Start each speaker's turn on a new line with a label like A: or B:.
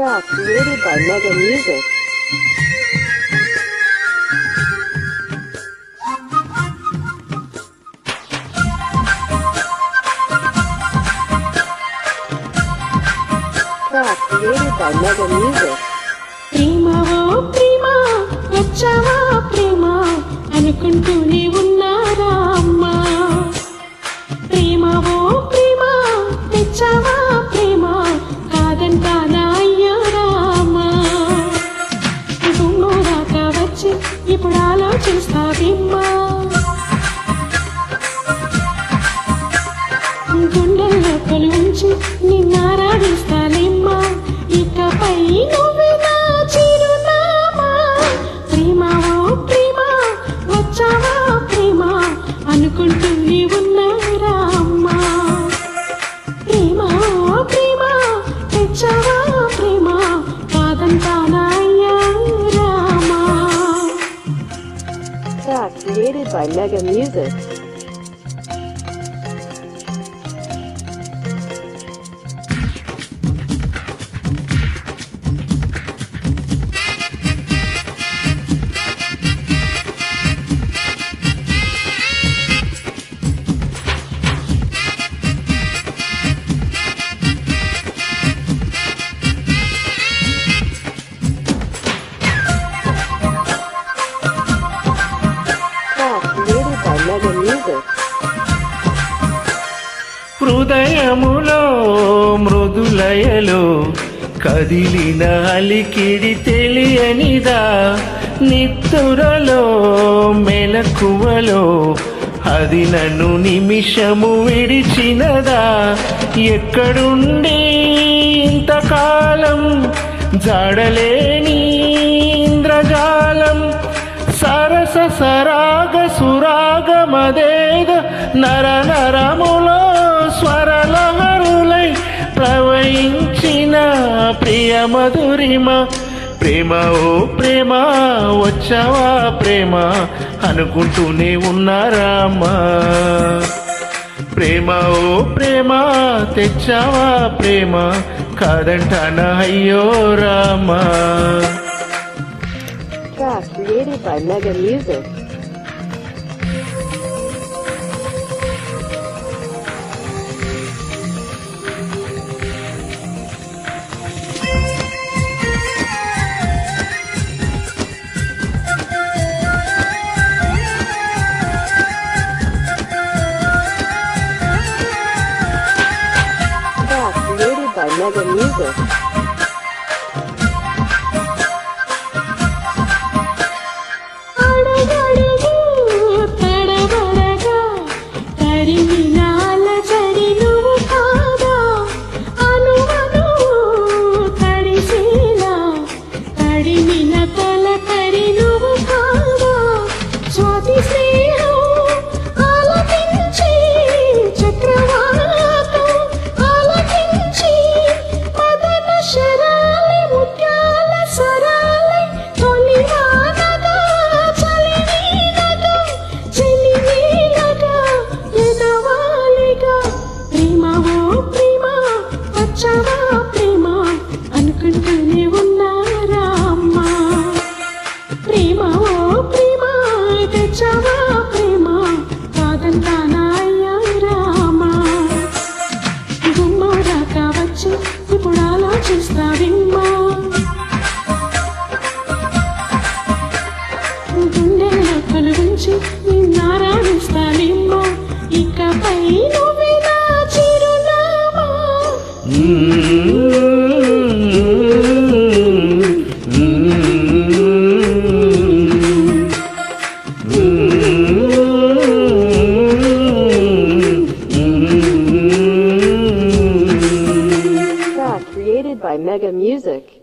A: track created by Mega Music. Track created by Mega Music.
B: ప్రేమ ఓ ప్రేమ వచ్చావా ప్రేమ అనుకుంటూనే ఉన్నారా గుమ్మో దాకా వచ్చి ఇప్పుడు ఆలోచిస్తావిమ్మా గుండెల్లో కొలుంచి నిన్నారాడిస్తానేమ్మా ఇకపై నువ్వే నా చిరునామా. ప్రేమ ఓ ప్రేమ వచ్చావా ప్రేమ. అనుకుంటూ ఉన్నారా అమ్మా. ప్రేమ ఓ ప్రేమ తెచ్చావా ప్రేమ. కాదంటానా
A: created by Mega Music.
C: హృదయములో మృదులయలో కదిలిన అలికిడి తెలియనిదా? నిత్తురలో మెలకువలో అది నన్ను నిమిషము విడిచినదా? ఎక్కడుండి ఇంతకాలం జడలేని ఇంద్రజాలం? సరస సరాగ సురాగ మదేద నర నరము మధురిమ ప్రేమ ఓ ప్రేమ వచ్చావా ప్రేమ అనుకుంటూనే ఉన్నారామా ప్రేమ ఓ ప్రేమ తెచ్చావా ప్రేమ కాదంటానా అయ్యో Rama
A: Track created by Mega Music. Mega
B: Amiga? గుమ్మరాక వచ్చి ఇప్పుడు ఆలోచిస్తావిమ్మా Mega Music